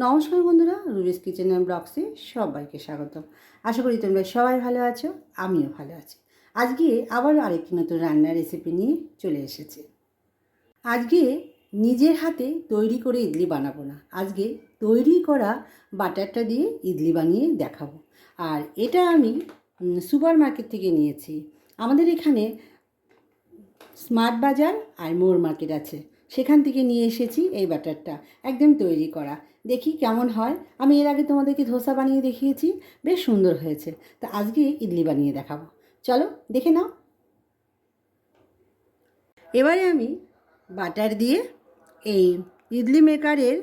নমস্কার বন্ধুরা, রুবিস kitchen and ব্লগসে সবাইকে স্বাগত আশা করি তোমরা সবাই ভালো আছো, আমিও ভালো আছি। আজকে আবার আরেকটি নতুন রান্নার রেসিপি নিয়ে চলে এসেছি। আজকে নিজের হাতে তৈরি করে ইডলি বানাবো না, আজকে তৈরি করা বাটারটা দিয়ে ইডলি বানিয়ে দেখাবো। আর এটা আমি সুপার মার্কেট থেকে নিয়েছি। আমাদের এখানে স্মার্ট বাজার আর মোর মার্কেট আছে। সেখান থেকে নিয়ে এসেছি এই ব্যাটারটা। একদম তৈরি করা। দেখি কেমন হয়। আমি এর আগে তোমাদেরকে ধোসা বানিয়ে দেখিয়েছি। বেশ সুন্দর হয়েছে। তা আজকে ইডলি বানিয়ে দেখাবো। চলো, দেখে নাও। এবারে আমি বাটার দিয়ে এই ইডলি মেকারের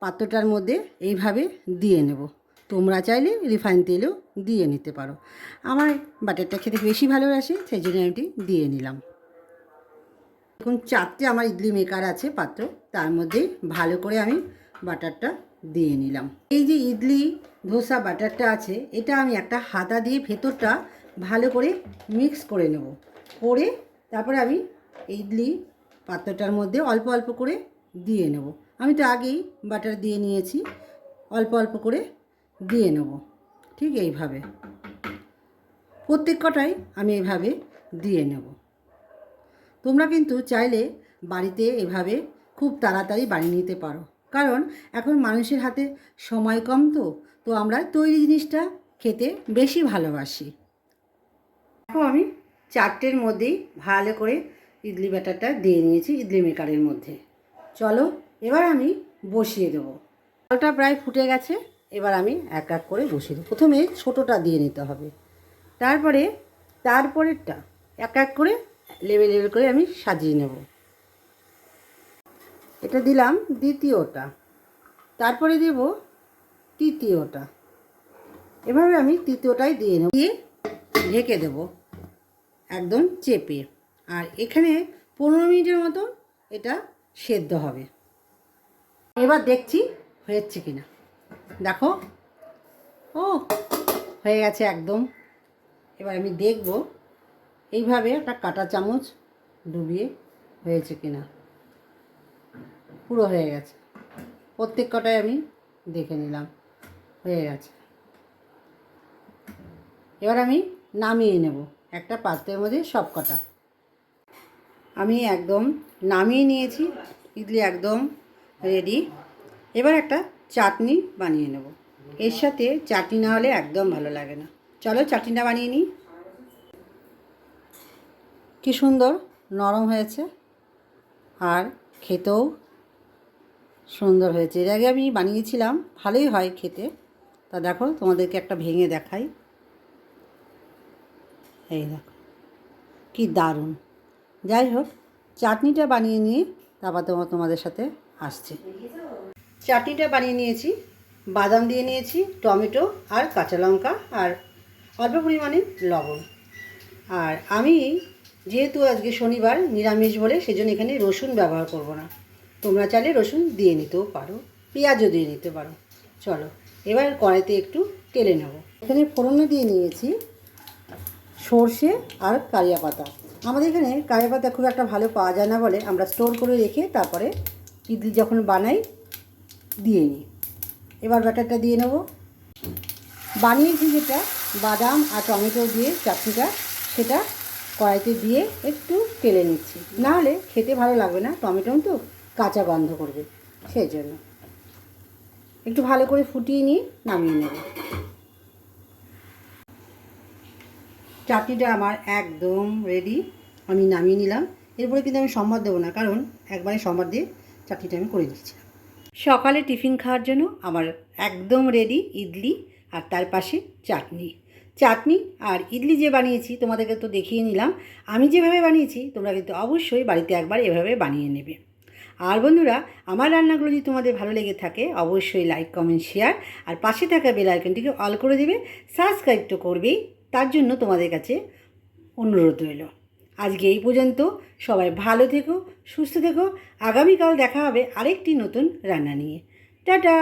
পাত্রটার মধ্যে এইভাবে দিয়ে নেব। তোমরা চাইলে রিফাইন তেলও দিয়ে নিতে পারো। আমার বাটারটা খেতে বেশি ভালোবাসে সেই জন্য আমি দিয়ে নিলাম। এখন চারটে আমার ইডলি মেকার আছে পাত্র, তার মধ্যে ভালো করে আমি বাটারটা দিয়ে নিলাম। এই যে ইডলি ধোসা বাটারটা আছে, এটা আমি একটা হাতা দিয়ে ভেতরটা ভালো করে মিক্স করে নেব। করে তারপরে আমি ইডলি পাত্রটার মধ্যে অল্প অল্প করে দিয়ে নেব। আমি তো আগেই বাটার দিয়ে নিয়েছি, অল্প অল্প করে দিয়ে নেব, ঠিক এইভাবে। প্রত্যেক কটাই আমি এইভাবে দিয়ে নেব। তোমরা কিন্তু চাইলে বাড়িতে এভাবে খুব তাড়াতাড়ি বানিয়ে নিতে পারো। কারণ এখন মানুষের হাতে সময় কম তো তো আমরা তৈরি জিনিসটা খেতে বেশি ভালোবাসি। এখন আমি চারটের মধ্যেই ভালো করে ইডলি ব্যাটারটা দিয়ে নিয়েছি ইডলি মেকারের মধ্যে। চলো এবার আমি বসিয়ে দেবো। জলটা প্রায় ফুটে গেছে, এবার আমি এক এক করে বসিয়ে দেবো। প্রথমে ছোটোটা দিয়ে নিতে হবে। তারপরে, তারপরেরটা এক এক করে লেবেল লেবেল করে আমি সাজিয়ে নেব। এটা দিলাম দ্বিতীয়টা। তারপরে দেব তৃতীয়টা। এভাবে আমি তৃতীয়টাই দিয়ে নেব। দিয়ে ঢেকে দেব। একদম চেপে। আর এখানে পনেরো মিনিটের মতো এটা সেদ্ধ হবে। এবার দেখছি হয়েছে কি না দেখো। ও, হয়ে গেছে একদম। এবার আমি দেখব এইভাবে একটা কাটা চামচ ডুবিয়ে হয়েছে কিনা। পুরো হয়ে গেছে। প্রত্যেক কটায় আমি দেখে নিলাম। হয়ে গেছে। এবার আমি নামিয়ে নেব। একটা পাত্রের মধ্যে সব কটা। আমি একদম নামিয়ে নিয়েছি। ইডলি একদম রেডি এবার একটা চাটনি বানিয়ে নেব। এর সাথে চাটনি না হলে একদম ভালো লাগে না। চলো চাটনিটা বানিয়ে নিই। কি সুন্দর? নরম হয়েছে। আর খেতেও সুন্দর হয়েছে। এর আগে আমি বানিয়েছিলাম, ভালোই হয় খেতে। তা দেখো, তোমাদেরকে একটা ভেঙে দেখাই। এই দেখো, কি দারুণ। যাই হোক, চাটনিটা বানিয়ে নিয়ে তারপর তোমার তোমাদের সাথে আসছে। চাটনিটা বানিয়ে নিয়েছি, বাদাম দিয়ে নিয়েছি, টমেটো আর কাঁচা লঙ্কা আর অল্প পরিমাণে লবণ। আর আমি যেহেতু আজকে শনিবার, নিরামিষ বলে সেজন্য এখানে রসুন ব্যবহার করব না। তোমরা চাইলে রসুন দিয়ে নিতেও পারো, পেঁয়াজও দিয়ে নিতে পারো। চলো, এবার কড়াইতে একটু তেলে নেব। এখানে ফোড়নে দিয়ে নিয়েছি, সর্ষে আর কারিয়া পাতা। আমাদের এখানে কারিয়া পাতা খুব একটা ভালো পাওয়া যায় না বলে আমরা স্টোর করে রেখে তারপরে ইডলি যখন বানাই, দিয়ে নিই। এবার ব্যাটারটা দিয়ে নেব। বানিয়েছি যেটা বাদাম আর টমেটো দিয়ে চাটনিটা, সেটা কড়াইতে দিয়ে একটু তেলে নিচ্ছি। নাহলে খেতে ভালো লাগবে না, টমেটো তো কাঁচা গন্ধ করবে সেই জন্য একটু ভালো করে ফুটিয়ে নিয়ে নামিয়ে নেব। চাটনিটা আমার একদম রেডি আমি নামিয়ে নিলাম। এরপরে কিন্তু আমি সম্বাদ দেবো না, কারণ একবারে সম্বাদ দিয়ে চাটনিটা আমি করে দিচ্ছিলাম সকালে টিফিন খাওয়ার জন্য আমার একদম রেডি ইডলি আর তার পাশে চাটনি। চাটনি আর ইডলি যে বানিয়েছি, তোমাদেরকে তো দেখিয়ে নিলাম। আমি যেভাবে বানিয়েছি, তোমরা কিন্তু অবশ্যই বাড়িতে একবার এভাবে বানিয়ে নেবে। আর বন্ধুরা, আমার রান্নাগুলো যদি তোমাদের ভালো লেগে থাকে, অবশ্যই লাইক কমেন্ট শেয়ার আর পাশে থাকা বেল আইকনটিকে অল করে দেবে। সাবস্ক্রাইব তো করবেই, তার জন্য তোমাদের কাছে অনুরোধ রইল। আজকে এই পর্যন্ত, সবাই ভালো থেকো, সুস্থ থেকো। আগামীকাল দেখা হবে আরেকটি নতুন রান্না নিয়ে। টাটা!